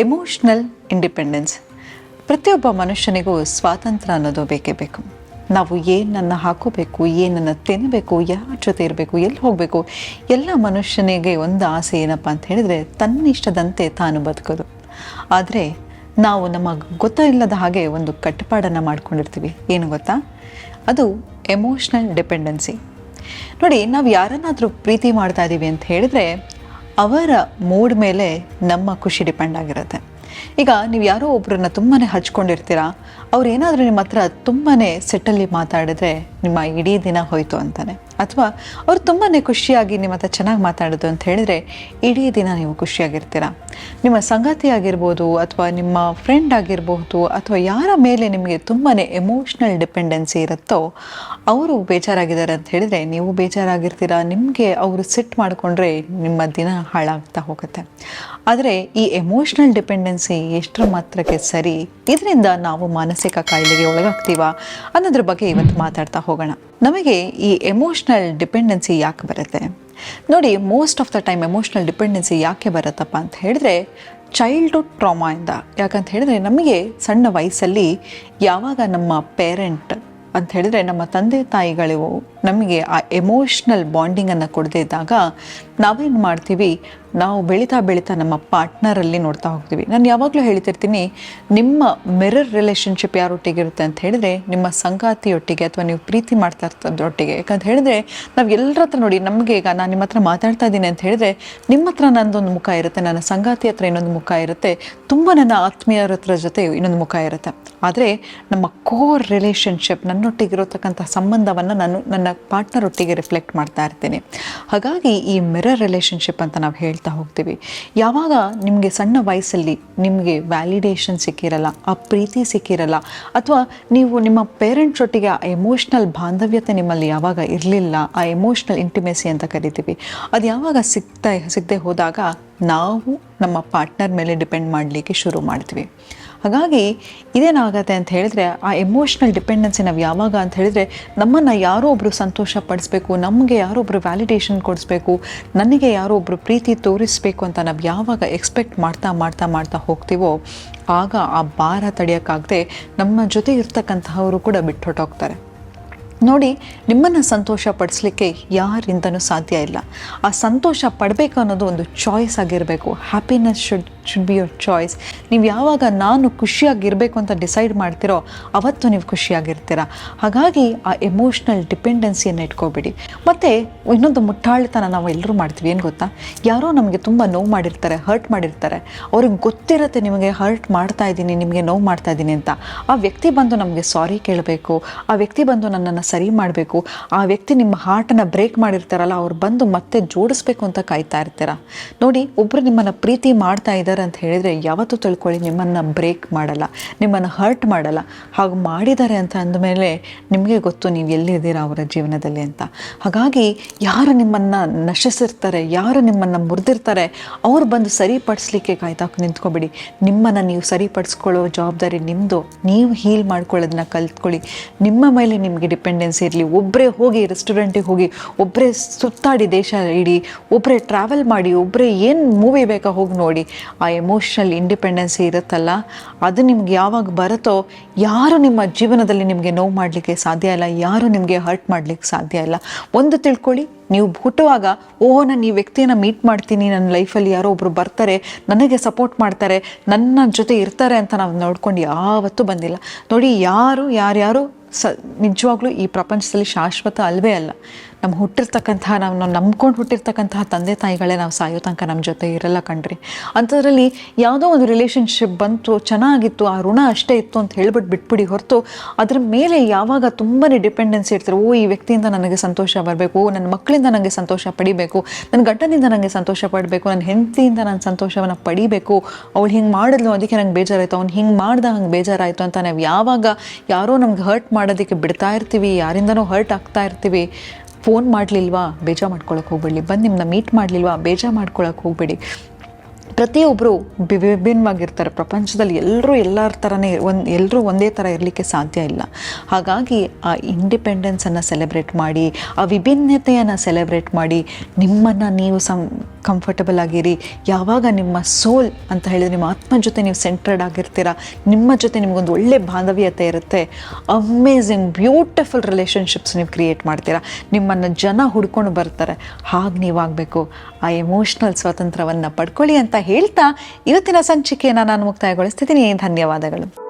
Emotional independence ಪ್ರತಿಯೊಬ್ಬ ಮನುಷ್ಯನಿಗೂ ಸ್ವಾತಂತ್ರ್ಯ ಅನ್ನೋದು ಬೇಕೇ ಬೇಕು. ನಾವು ಏನನ್ನು ಹಾಕೋಬೇಕು ಏನನ್ನು ತಿನ್ನಬೇಕು ಯಾರ ಜೊತೆ ಇರಬೇಕು, ಎಲ್ಲಿ ಹೋಗಬೇಕು, ಎಲ್ಲ ಮನುಷ್ಯನಿಗೆ ಒಂದು ಆಸೆ ಏನಪ್ಪ ಅಂತ ಹೇಳಿದರೆ ತನ್ನಿಷ್ಟದಂತೆ ತಾನು ಬದುಕೋದು. ಆದರೆ ನಾವು ನಮ್ಮ ಗೊತ್ತಿಲ್ಲದ ಹಾಗೆ ಒಂದು ಕಟ್ಟುಪಾಡನ್ನು ಮಾಡ್ಕೊಂಡಿರ್ತೀವಿ. ಏನು ಗೊತ್ತಾ? ಅದು ಎಮೋಷ್ನಲ್ ಡಿಪೆಂಡೆನ್ಸಿ ನೋಡಿ, ನಾವು ಯಾರನ್ನಾದರೂ ಪ್ರೀತಿ ಮಾಡ್ತಾ ಇದ್ದೀವಿ ಅಂತ ಹೇಳಿದರೆ ಅವರ ಮೂಡ್ ಮೇಲೆ ನಮ್ಮ ಖುಷಿ ಡಿಪೆಂಡ್ ಆಗಿರುತ್ತೆ. ಈಗ ನೀವು ಯಾರೋ ಒಬ್ಬರನ್ನ ತುಂಬಾ ಹಚ್ಕೊಂಡಿರ್ತೀರಾ, ಅವ್ರು ಏನಾದರೂ ನಿಮ್ಮ ಹತ್ರ ತುಂಬಾ ಸೆಟ್ಟಲ್ಲಿ ಮಾತಾಡಿದ್ರೆ ನಿಮ್ಮ ಇಡೀ ದಿನ ಹೋಯ್ತು ಅಂತಾನೆ. ಅಥವಾ ಅವ್ರು ತುಂಬಾ ಖುಷಿಯಾಗಿ ನಿಮ್ಮ ಹತ್ರ ಚೆನ್ನಾಗಿ ಮಾತಾಡೋದು ಅಂತ ಹೇಳಿದರೆ ಇಡೀ ದಿನ ನೀವು ಖುಷಿಯಾಗಿರ್ತೀರ? ನಿಮ್ಮ ಸಂಗಾತಿ ಆಗಿರ್ಬೋದು ಅಥವಾ ನಿಮ್ಮ ಫ್ರೆಂಡ್ ಆಗಿರಬಹುದು ಅಥವಾ ಯಾರ ಮೇಲೆ ನಿಮಗೆ ತುಂಬಾ ಎಮೋಷ್ನಲ್ ಡಿಪೆಂಡೆನ್ಸಿ ಇರುತ್ತೋ ಅವರು ಬೇಜಾರಾಗಿದ್ದಾರೆ ಅಂತ ಹೇಳಿದರೆ ನೀವು ಬೇಜಾರಾಗಿರ್ತೀರ? ನಿಮಗೆ ಅವರು ಸಿಟ್ ಮಾಡಿಕೊಂಡ್ರೆ ನಿಮ್ಮ ದಿನ ಹಾಳಾಗ್ತಾ ಹೋಗುತ್ತೆ. ಆದರೆ ಈ ಎಮೋಷ್ನಲ್ ಡಿಪೆಂಡೆನ್ಸಿ ಎಷ್ಟರ ಮಾತ್ರಕ್ಕೆ ಸರಿ? ಇದರಿಂದ ನಾವು ಮಾನಸಿಕ ಕಾಯಿಲೆಗೆ ಒಳಗಾಗ್ತೀವ? ಅನ್ನೋದ್ರ ಬಗ್ಗೆ ಇವತ್ತು ಮಾತಾಡ್ತಾ ಹೋಗೋಣ. ನಮಗೆ ಈ ಎಮೋಷ್ನಲ್ ಡಿಪೆಂಡೆನ್ಸಿ ಯಾಕೆ ಬರುತ್ತೆ? ನೋಡಿ most of the time emotional dependency ಯಾಕೆ ಬರುತ್ತಪ್ಪ ಅಂತ ಹೇಳಿದ್ರೆ ಚೈಲ್ಡ್ಹುಡ್ ಟ್ರಾಮಾಯಿಂದ ಯಾಕಂತ ಹೇಳಿದ್ರೆ, ನಮಗೆ ಸಣ್ಣ ವಯಸ್ಸಲ್ಲಿ ಯಾವಾಗ ನಮ್ಮ ಪೇರೆಂಟ್ ಅಂತ ಹೇಳಿದ್ರೆ, ನಮ್ಮ ತಂದೆ ತಾಯಿಗಳು ನಮಗೆ ಆ ಎಮೋಷ್ನಲ್ ಬಾಂಡಿಂಗನ್ನು ಕೊಡದೇ ಇದ್ದಾಗ ನಾವೇನು ಮಾಡ್ತೀವಿ? ನಾವು ಬೆಳೀತಾ ಬೆಳೀತಾ ನಮ್ಮ ಪಾರ್ಟ್ನರಲ್ಲಿ ನೋಡ್ತಾ ಹೋಗ್ತೀವಿ. ನಾನು ಯಾವಾಗಲೂ ಹೇಳ್ತಿರ್ತೀನಿ, ನಿಮ್ಮ ಮಿರರ್ ರಿಲೇಷನ್ಶಿಪ್ ಯಾರೊಟ್ಟಿಗಿರುತ್ತೆ ಅಂತ ಹೇಳಿದ್ರೆ, ನಿಮ್ಮ ಸಂಗಾತಿಯೊಟ್ಟಿಗೆ ಅಥವಾ ನೀವು ಪ್ರೀತಿ ಮಾಡ್ತಾ ಇರ್ತದೊಟ್ಟಿಗೆ. ಯಾಕಂತ ಹೇಳಿದ್ರೆ, ನಾವು ಎಲ್ಲರ ಹತ್ರ ನೋಡಿ, ನಮಗೆ ಈಗ ನಾನು ನಿಮ್ಮ ಹತ್ರ ಮಾತಾಡ್ತಾ ಇದ್ದೀನಿ ಅಂತ ಹೇಳಿದ್ರೆ ನಿಮ್ಮ ಹತ್ರ ನನ್ನದೊಂದು ಮುಖ ಇರುತ್ತೆ, ನನ್ನ ಸಂಗಾತಿ ಹತ್ರ ಇನ್ನೊಂದು ಮುಖ ಇರುತ್ತೆ, ತುಂಬ ನನ್ನ ಆತ್ಮೀಯರ ಹತ್ರ ಜೊತೆ ಇನ್ನೊಂದು ಮುಖ ಇರುತ್ತೆ. ಆದರೆ ನಮ್ಮ ಕೋರ್ ರಿಲೇಷನ್ಶಿಪ್ ನನ್ನೊಟ್ಟಿಗಿರತಕ್ಕಂಥ ಸಂಬಂಧವನ್ನು ನಾನು ನನ್ನ ಪಾರ್ಟ್ನರ್ ಒಟ್ಟಿಗೆ ರಿಫ್ಲೆಕ್ಟ್ ಮಾಡ್ತಾ ಇರ್ತೀನಿ. ಹಾಗಾಗಿ ಈ ಮಿರರ್ ರಿಲೇಷನ್ಶಿಪ್ ಅಂತ ನಾವು ಹೇಳ್ತಾ ಹೋಗ್ತೀವಿ. ಯಾವಾಗ ನಿಮಗೆ ಸಣ್ಣ ವಯಸ್ಸಲ್ಲಿ ನಿಮಗೆ ವ್ಯಾಲಿಡೇಷನ್ ಸಿಕ್ಕಿರಲ್ಲ, ಆ ಪ್ರೀತಿ ಸಿಕ್ಕಿರಲ್ಲ, ಅಥವಾ ನೀವು ನಿಮ್ಮ ಪೇರೆಂಟ್ಸ್ ಒಟ್ಟಿಗೆ ಆ ಎಮೋಷ್ನಲ್ ಬಾಂಧವ್ಯತೆ ನಿಮ್ಮಲ್ಲಿ ಯಾವಾಗ ಇರಲಿಲ್ಲ, ಆ ಎಮೋಷ್ನಲ್ ಇಂಟಿಮೆಸಿ ಅಂತ ಕರಿತೀವಿ. ಅದು ಯಾವಾಗ ಸಿಗ್ತಾ ಸಿಗದೆ ಹೋದಾಗ ನಾವು ನಮ್ಮ ಪಾರ್ಟ್ನರ್ ಮೇಲೆ ಡಿಪೆಂಡ್ ಮಾಡಲಿಕ್ಕೆ ಶುರು ಮಾಡ್ತೀವಿ. ಹಾಗಾಗಿ ಇದೇನಾಗತ್ತೆ ಅಂತ ಹೇಳಿದ್ರೆ, ಆ ಎಮೋಷ್ನಲ್ ಡಿಪೆಂಡೆನ್ಸಿ ನಾವು ಯಾವಾಗ ಅಂತ ಹೇಳಿದ್ರೆ, ನಮ್ಮನ್ನು ಯಾರೋ ಒಬ್ಬರು ಸಂತೋಷ ಪಡಿಸ್ಬೇಕು, ನಮಗೆ ಯಾರೋ ಒಬ್ಬರು ವ್ಯಾಲಿಡೇಷನ್ ಕೊಡಿಸ್ಬೇಕು, ನನಗೆ ಯಾರೋ ಒಬ್ಬರು ಪ್ರೀತಿ ತೋರಿಸ್ಬೇಕು ಅಂತ ನಾವು ಯಾವಾಗ ಎಕ್ಸ್ಪೆಕ್ಟ್ ಮಾಡ್ತಾ ಮಾಡ್ತಾ ಮಾಡ್ತಾ ಹೋಗ್ತೀವೋ, ಆಗ ಆ ಭಾರ ತಡೆಯೋಕ್ಕಾಗದೆ ನಮ್ಮ ಜೊತೆ ಇರ್ತಕ್ಕಂತಹವರು ಕೂಡ ಬಿಟ್ಟು ಹೊಟ್ಟೋಗ್ತಾರೆ ನೋಡಿ, ನಿಮ್ಮನ್ನು ಸಂತೋಷ ಪಡಿಸ್ಲಿಕ್ಕೆ ಯಾರಿಂದನೂ ಸಾಧ್ಯ ಇಲ್ಲ. ಆ ಸಂತೋಷ ಪಡಬೇಕು ಅನ್ನೋದು ಒಂದು ಚಾಯ್ಸ್ ಆಗಿರಬೇಕು. Happiness should should be your choice ನೀವು ಯಾವಾಗ ನಾನು ಖುಷಿಯಾಗಿರಬೇಕು ಅಂತ ಡಿಸೈಡ್ ಮಾಡ್ತಿರೋ, ಅವತ್ತು ನೀವು ಖುಷಿಯಾಗಿರ್ತೀರ. ಹಾಗಾಗಿ ಆ ಎಮೋಷ್ನಲ್ ಡಿಪೆಂಡೆನ್ಸಿಯನ್ನು ಇಟ್ಕೋಬೇಡಿ. ಮತ್ತು ಇನ್ನೊಂದು ಮುಟ್ಟಾಳ್ತನ ನಾವು ಎಲ್ಲರೂ ಮಾಡ್ತೀವಿ. ಏನು ಗೊತ್ತಾ? ಯಾರೋ ನಮಗೆ ತುಂಬ ನೋವು ಮಾಡಿರ್ತಾರೆ ಹರ್ಟ್ ಮಾಡಿರ್ತಾರೆ. ಅವ್ರಿಗೆ ಗೊತ್ತಿರುತ್ತೆ, ನಿಮಗೆ ಹರ್ಟ್ ಮಾಡ್ತಾ ಇದ್ದೀನಿ ನಿಮಗೆ ನೋವು ಮಾಡ್ತಾ ಇದ್ದೀನಿ ಅಂತ. ಆ ವ್ಯಕ್ತಿ ಬಂದು ನಮಗೆ ಸಾರಿ ಕೇಳಬೇಕು. ಆ ವ್ಯಕ್ತಿ ಬಂದು ನನ್ನನ್ನು ಸರಿ ಮಾಡಬೇಕು. ಆ ವ್ಯಕ್ತಿ ನಿಮ್ಮ ಹಾರ್ಟನ್ನು ಬ್ರೇಕ್ ಮಾಡಿರ್ತಾರಲ್ಲ, ಅವ್ರು ಬಂದು ಮತ್ತೆ ಜೋಡಿಸ್ಬೇಕು ಅಂತ ಕಾಯ್ತಾ ಇರ್ತೀರ? ನೋಡಿ ಒಬ್ಬರು ನಿಮ್ಮನ್ನು ಪ್ರೀತಿ ಮಾಡ್ತಾ ಇದ್ದಾರೆ ಅಂತ ಹೇಳಿದರೆ ಯಾವತ್ತೂ ತಿಳ್ಕೊಳ್ಳಿ, ನಿಮ್ಮನ್ನು ಬ್ರೇಕ್ ಮಾಡಲ್ಲ, ನಿಮ್ಮನ್ನು ಹರ್ಟ್ ಮಾಡಲ್ಲ. ಹಾಗೆ ಮಾಡಿದ್ದಾರೆ ಅಂತ ಅಂದಮೇಲೆ ನಿಮಗೆ ಗೊತ್ತು ನೀವು ಎಲ್ಲಿದ್ದೀರಾ ಅವರ ಜೀವನದಲ್ಲಿ ಅಂತ. ಹಾಗಾಗಿ ಯಾರು ನಿಮ್ಮನ್ನು ನಶಿಸಿರ್ತಾರೆ, ಯಾರು ನಿಮ್ಮನ್ನು ಮುರಿದಿರ್ತಾರೆ, ಅವ್ರು ಬಂದು ಸರಿಪಡಿಸ್ಲಿಕ್ಕೆ ಕಾಯ್ತಾ ನಿಂತ್ಕೊಬಿಡಿ. ನಿಮ್ಮನ್ನು ನೀವು ಸರಿಪಡಿಸ್ಕೊಳ್ಳೋ ಜವಾಬ್ದಾರಿ ನಿಮ್ಮದು ನೀವು ಹೀಲ್ ಮಾಡ್ಕೊಳ್ಳೋದನ್ನ ಕಲ್ತ್ಕೊಳ್ಳಿ. ನಿಮ್ಮ ಮೇಲೆ ನಿಮಗೆ ಡಿಪೆಂಡೆನ್ಸಿ ಇರಲಿ ಒಬ್ಬರೇ ಹೋಗಿ ರೆಸ್ಟೋರೆಂಟಿಗೆ ಹೋಗಿ ಒಬ್ಬರೇ ಸುತ್ತಾಡಿ ದೇಶ ಇಡೀ ಒಬ್ಬರೇ ಟ್ರಾವೆಲ್ ಮಾಡಿ ಒಬ್ಬರೇ ಏನು ಮೂವಿ ಬೇಕಾ ಹೋಗಿ ನೋಡಿ, ಆ ಎಮೋಷ್ನಲ್ ಇಂಡಿಪೆಂಡೆನ್ಸಿ ಇರುತ್ತಲ್ಲ, ಅದು ನಿಮ್ಗೆ ಯಾವಾಗ ಬರುತ್ತೋ, ಯಾರು ನಿಮ್ಮ ಜೀವನದಲ್ಲಿ ನಿಮಗೆ ನೋವು ಮಾಡಲಿಕ್ಕೆ ಸಾಧ್ಯ ಇಲ್ಲ, ಯಾರು ನಿಮಗೆ ಹರ್ಟ್ ಮಾಡಲಿಕ್ಕೆ ಸಾಧ್ಯ ಇಲ್ಲ. ಒಂದು ತಿಳ್ಕೊಳ್ಳಿ, ನೀವು ಹುಟ್ಟುವಾಗ, ಓಹ್, ನಾನು ಈ ವ್ಯಕ್ತಿಯನ್ನು ಮೀಟ್ ಮಾಡ್ತೀನಿ, ನನ್ನ ಲೈಫಲ್ಲಿ ಯಾರೋ ಒಬ್ಬರು ಬರ್ತಾರೆ, ನನಗೆ ಸಪೋರ್ಟ್ ಮಾಡ್ತಾರೆ, ನನ್ನ ಜೊತೆ ಇರ್ತಾರೆ ಅಂತ ನಾವು ನೋಡ್ಕೊಂಡು ಯಾವತ್ತೂ ಬಂದಿಲ್ಲ. ನೋಡಿ, ಯಾರು, ಯಾರ್ಯಾರು ಸ ನಿಜವಾಗ್ಲೂ ಈ ಪ್ರಪಂಚದಲ್ಲಿ ಶಾಶ್ವತ ಅಲ್ವೇ ಅಲ್ಲ. ನಮ್ಮ ಹುಟ್ಟಿರ್ತಕ್ಕಂತಹ, ನಾವು ನಾವು ನಂಬ್ಕೊಂಡು ಹುಟ್ಟಿರ್ತಕ್ಕಂತಹ ತಂದೆ ತಾಯಿಗಳೇ ನಾವು ಸಾಯೋ ತನಕ ನಮ್ಮ ಜೊತೆ ಇರಲ್ಲ ಕಣ್ರಿ. ಅಂಥದ್ರಲ್ಲಿ ಯಾವುದೋ ಒಂದು ರಿಲೇಷನ್ಶಿಪ್ ಬಂತು, ಚೆನ್ನಾಗಿತ್ತು, ಆ ಋಣ ಅಷ್ಟೇ ಇತ್ತು ಅಂತ ಹೇಳ್ಬಿಟ್ಟು ಬಿಟ್ಬಿಡಿ. ಹೊರತು ಅದ್ರ ಮೇಲೆ ಯಾವಾಗ ತುಂಬಾ ಡಿಪೆಂಡೆನ್ಸಿ ಇರ್ತಾರೆ, ಓ, ಈ ವ್ಯಕ್ತಿಯಿಂದ ನನಗೆ ಸಂತೋಷ ಬರಬೇಕು ನನ್ನ ಮಕ್ಕಳಿಂದ ನನಗೆ ಸಂತೋಷ ಪಡಿಬೇಕು ನನ್ನ ಗಂಡನಿಂದ ನನಗೆ ಸಂತೋಷ ಪಡಬೇಕು ನನ್ನ ಹೆಂಡತಿಯಿಂದ ನಾನು ಸಂತೋಷವನ್ನು ಪಡಿಬೇಕು, ಅವಳು ಹಿಂಗೆ ಮಾಡಿದ್ಲು ಅದಕ್ಕೆ ನಂಗೆ ಬೇಜಾರಾಯಿತು, ಅವ್ನು ಹಿಂಗೆ ಮಾಡ್ದ ಹಂಗೆ ಬೇಜಾರಾಯಿತು ಅಂತ ನಾವು ಯಾವಾಗ ಯಾರೋ ನಮ್ಗೆ ಹರ್ಟ್ ಮಾಡೋದಕ್ಕೆ ಬಿಡ್ತಾ ಇರ್ತೀವಿ, ಯಾರಿಂದನೂ ಹರ್ಟ್ ಆಗ್ತಾ ಇರ್ತೀವಿ ಫೋನ್ ಮಾಡಲಿಲ್ವಾ? ಬೇಜಾರು ಮಾಡ್ಕೊಳಕ್ಕೆ ಹೋಗ್ಬೇಡಿ. ಬಂದು ನಿಮ್ಮನ್ನ ಮೀಟ್ ಮಾಡಲಿಲ್ವಾ? ಬೇಜಾರು ಮಾಡ್ಕೊಳಕ್ಕೆ ಹೋಗ್ಬೇಡಿ. ಪ್ರತಿಯೊಬ್ಬರು ವಿಭಿನ್ನವಾಗಿರ್ತಾರೆ. ಪ್ರಪಂಚದಲ್ಲಿ ಎಲ್ಲರೂ ಎಲ್ಲರ ಥರನೇ ಒಂದು ಎಲ್ಲರೂ ಒಂದೇ ಥರ ಇರಲಿಕ್ಕೆ ಸಾಧ್ಯ ಇಲ್ಲ. ಹಾಗಾಗಿ ಆ ಇಂಡಿಪೆಂಡೆನ್ಸನ್ನು ಸೆಲೆಬ್ರೇಟ್ ಮಾಡಿ, ಆ ವಿಭಿನ್ನತೆಯನ್ನು ಸೆಲೆಬ್ರೇಟ್ ಮಾಡಿ, ನಿಮ್ಮನ್ನು ನೀವು ಸಂ ಕಂಫರ್ಟಬಲ್ ಆಗಿರಿ. ಯಾವಾಗ ನಿಮ್ಮ ಸೋಲ್ ಅಂತ ಹೇಳಿದ್ರೆ ನಿಮ್ಮ ಆತ್ಮ ಜೊತೆ ನೀವು ಸೆಂಟ್ರಡ್ ಆಗಿರ್ತೀರ, ನಿಮ್ಮ ಜೊತೆ ನಿಮಗೊಂದು ಒಳ್ಳೆ ಬಾಂಧವ್ಯತೆ ಇರುತ್ತೆ. ಅಮೇಝಿಂಗ್ ಬ್ಯೂಟಿಫುಲ್ ರಿಲೇಷನ್ಶಿಪ್ಸ್ ನೀವು ಕ್ರಿಯೇಟ್ ಮಾಡ್ತೀರಾ. ನಿಮ್ಮನ್ನು ಜನ ಹುಡ್ಕೊಂಡು ಬರ್ತಾರೆ. ಹಾಗೆ ನೀವಾಗಬೇಕು. ಆ ಎಮೋಷ್ನಲ್ ಸ್ವಾತಂತ್ರ್ಯವನ್ನು ಪಡ್ಕೊಳ್ಳಿ ಅಂತ ಹೇಳ್ತಾ ಇವತ್ತಿನ ಸಂಚಿಕೆಯನ್ನು ನಾನು ಮುಕ್ತಾಯಗೊಳಿಸ್ತಿದ್ದೀನಿ. ಧನ್ಯವಾದಗಳು.